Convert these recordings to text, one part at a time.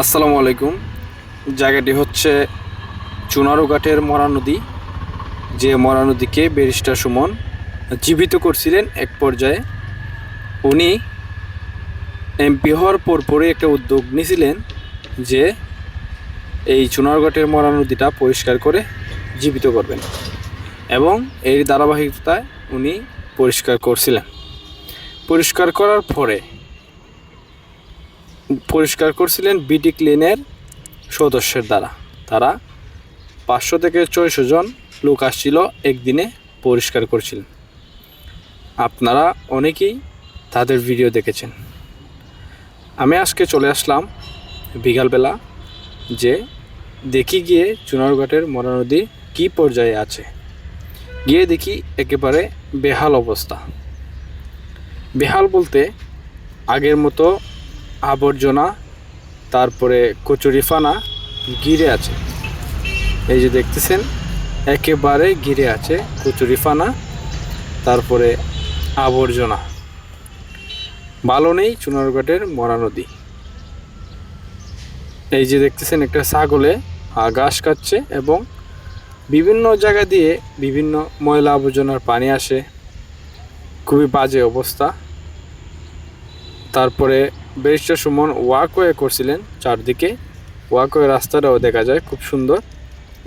আসসালামু আলাইকুম। জায়গাটি হচ্ছে চুনারুঘাটের মরা নদী। যে মরা নদীকে ব্যারিস্টার সুমন জীবিত করছিলেন এক পর্যায়ে। উনি এমপি হওয়ার পরপরই একটা উদ্যোগ নিয়েছিলেন যে এই চুনারঘাটের মরা নদীটা পরিষ্কার করে জীবিত করবেন এবং এর ধারাবাহিকতায় উনি পরিষ্কার করছিলেন। পরিষ্কার করার পরে পরিষ্কার করছিলেন বিডি ক্লিনের সদস্যের দ্বারা। তারা পাঁচশো থেকে ছয়শো জন লোক আসছিল একদিনে পরিষ্কার করছিলেন। আপনারা অনেকেই তাদের ভিডিও দেখেছেন। আমি আজকে চলে আসলাম বিকালবেলা যে দেখি গিয়ে চুনারঘাটের মরা নদী কী পর্যায়ে আছে। গিয়ে দেখি একেবারে বেহাল অবস্থা। বেহাল বলতে আগের মতো আবর্জনা, তারপরে কচুরিফানা ঘিরে আছে। এই যে দেখতেছেন, একেবারে ঘিরে আছে কচুরিফানা, তারপরে আবর্জনা। ভালো নেই চুনারঘাটের মরা নদী। এই যে দেখতেছেন, একটা ছাগলে ঘাস খাচ্ছে এবং বিভিন্ন জায়গা দিয়ে বিভিন্ন ময়লা আবর্জনার পানি আসে। খুবই বাজে অবস্থা। তারপরে ব্যারিস্টার সুমন ওয়াকওয়ে করছিলেন চারদিকে। ওয়াকওয়ে রাস্তাটাও দেখা যায় খুব সুন্দর।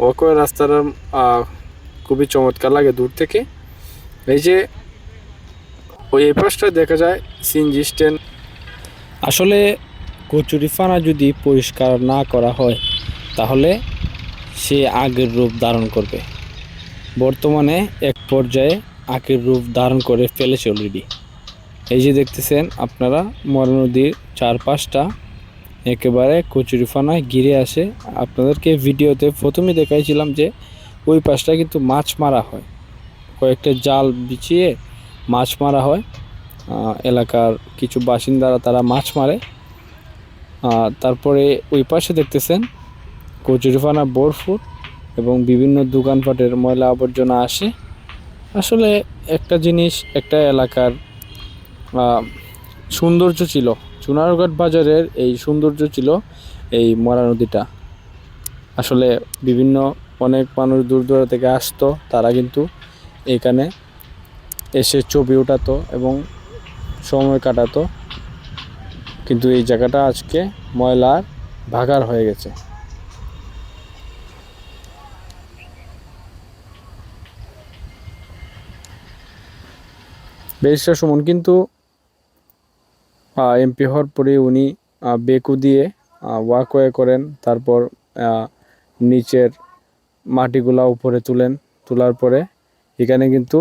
ওয়াকওয়ে রাস্তাটা খুবই চমৎকার লাগে দূর থেকে। এই যে ওই এই পাশটা দেখা যায় সিএনজি স্ট্যান্ড। আসলে কচুরিফানা যদি পরিষ্কার না করা হয়, তাহলে সে আগের রূপ ধারণ করবে। বর্তমানে এক পর্যায়ে আগের রূপ ধারণ করে ফেলেছে অলরেডি এই যে দেখতেছেন, আপনারা মরা নদীর চারপাশটা একেবারে কচুরিফানায় ঘিরে আসে। আপনাদেরকে ভিডিওতে প্রথমে দেখাইছিলাম যে ওই পাশটা কিন্তু মাছ মারা হয়। কয়েকটা জাল বিছিয়ে মাছ মারা হয়। এলাকার কিছু বাসিন্দারা তারা মাছ মারে। তারপরে ওই পাশে দেখতেছেন, কচুরিফানা বোরফুট এবং বিভিন্ন দোকানপাটের ময়লা আবর্জনা আসে। আসলে একটা জিনিস একটা এলাকার সৌন্দর্য ছিল। চুনারঘাট বাজারের এই সৌন্দর্য ছিল এই মরা নদীটা। আসলে বিভিন্ন অনেক মানুষ দূর দূর থেকে আসতো, তারা কিন্তু এখানে এসে ছবি ওঠাতো এবং সময় কাটাতো। কিন্তু এই জায়গাটা আজকে ময়লার ভাগার হয়ে গেছে। ব্যারিস্টার সুমন, কিন্তু এমপি হওয়ার পরে উনি বেকু দিয়ে ওয়াকওয়ে করেন, তারপর নিচের মাটিগুলা উপরে তুলেন, তোলার পরে এখানে কিন্তু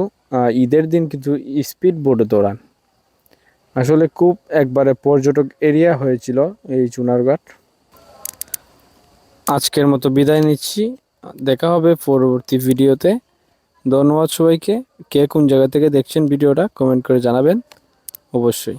ঈদের দিন কিন্তু স্পিড বোটে দৌড়ান। আসলে খুব একবারে পর্যটক এরিয়া হয়েছিল এই চুনারঘাট। আজকের মতো বিদায় নিচ্ছি। দেখা হবে পরবর্তী ভিডিওতে। ধন্যবাদ সবাইকে। কে কোন জায়গা থেকে দেখছেন ভিডিওটা কমেন্ট করে জানাবেন। অবশ্যই।